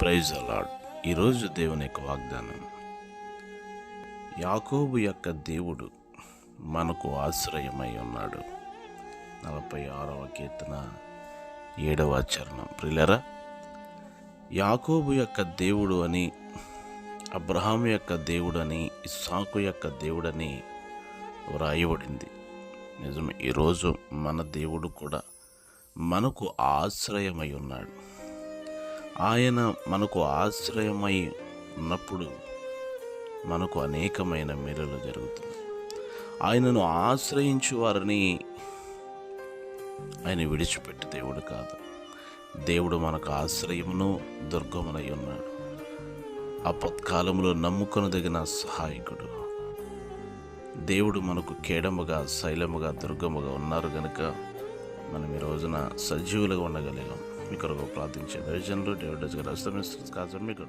Praise అలాడ్ ఈరోజు దేవుని యొక్క వాగ్దానం. యాకోబు యొక్క దేవుడు మనకు ఆశ్రయమై ఉన్నాడు. నలభై ఆరవ కీర్తన ఏడవ చరణం. ప్రిలరా యాకోబు యొక్క దేవుడు అని అబ్రహాం యొక్క దేవుడని ఇస్సాకు యొక్క దేవుడని వ్రాయబడింది. నిజమే ఈరోజు మన దేవుడు కూడా మనకు ఆశ్రయమై ఉన్నాడు. ఆయన మనకు ఆశ్రయమై ఉన్నప్పుడు మనకు అనేకమైన మేలులు జరుగుతుంది. ఆయనను ఆశ్రయించు వారిని ఆయన విడిచిపెట్టి దేవుడు కాదు. దేవుడు మనకు ఆశ్రయమును దుర్గమునై ఉన్నాడు. ఆపత్కాలంలో నమ్ముకొనదగిన సహాయకుడు. దేవుడు మనకు కేడముగా శైలముగా దుర్గముగా ఉన్నారు గనుక మనం ఈ రోజున సజీవులుగా ఉండగలిగాం. మీ కొరకు ప్రార్థించే దర్శనంలో దేవుడు గారు అస్తమిస్తుంది కాదు మీకు